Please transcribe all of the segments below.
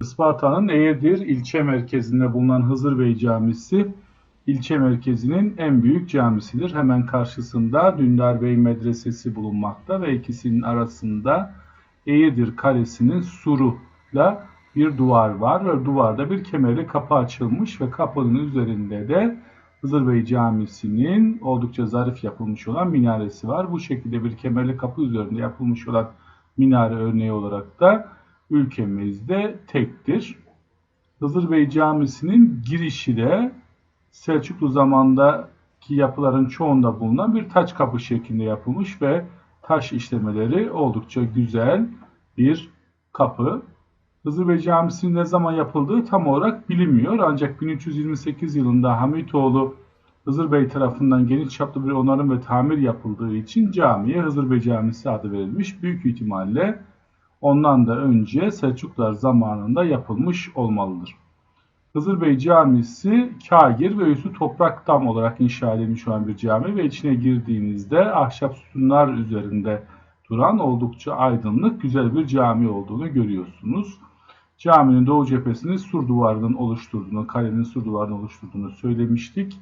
Isparta'nın Eğirdir ilçe merkezinde bulunan Hızır Bey Camisi ilçe merkezinin en büyük camisidir. Hemen karşısında Dündar Bey Medresesi bulunmakta ve ikisinin arasında Eğirdir Kalesi'nin suruyla bir duvar var ve duvarda bir kemerli kapı açılmış ve kapının üzerinde de Hızır Bey Camisi'nin oldukça zarif yapılmış olan minaresi var. Bu şekilde bir kemerli kapı üzerinde yapılmış olan minare örneği olarak da ülkemizde tektir. Hızır Bey Camisi'nin girişi de Selçuklu zamandaki yapıların çoğunda bulunan bir taç kapı şeklinde yapılmış ve taş işlemeleri oldukça güzel bir kapı. Hızır Bey Camisi'nin ne zaman yapıldığı tam olarak bilinmiyor. Ancak 1328 yılında Hamitoğlu Hızır Bey tarafından geniş çaplı bir onarım ve tamir yapıldığı için camiye Hızır Bey Camisi adı verilmiş. Büyük ihtimalle ondan da önce Selçuklular zamanında yapılmış olmalıdır. Hızır Bey Camisi kagir ve üstü toprak tam olarak inşa edilmiş olan bir cami ve içine girdiğinizde ahşap sütunlar üzerinde duran oldukça aydınlık güzel bir cami olduğunu görüyorsunuz. Caminin doğu cephesini sur duvarının oluşturduğunu, kalenin sur duvarının oluşturduğunu söylemiştik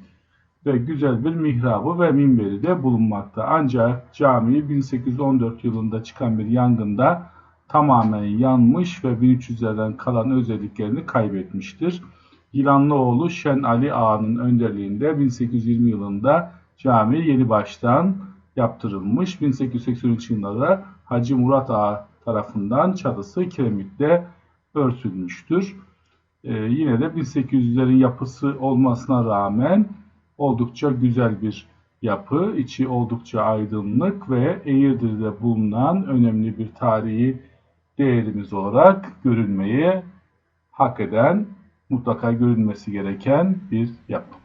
ve güzel bir mihrabı ve minberi de bulunmakta. Ancak cami 1814 yılında çıkan bir yangında tamamen yanmış ve 1300'lerden kalan özelliklerini kaybetmiştir. Yılanlıoğlu Şen Ali Ağa'nın önderliğinde 1820 yılında cami yeni baştan yaptırılmış. 1883 yılında da Hacı Murat Ağa tarafından çatısı kiremitle örtülmüştür. Ee, yine de 1800'lerin yapısı olmasına rağmen oldukça güzel bir yapı. İçi oldukça aydınlık ve Eğirdir'de bulunan önemli bir tarihi değerimiz olarak görünmeye hak eden, mutlaka görünmesi gereken bir yapı.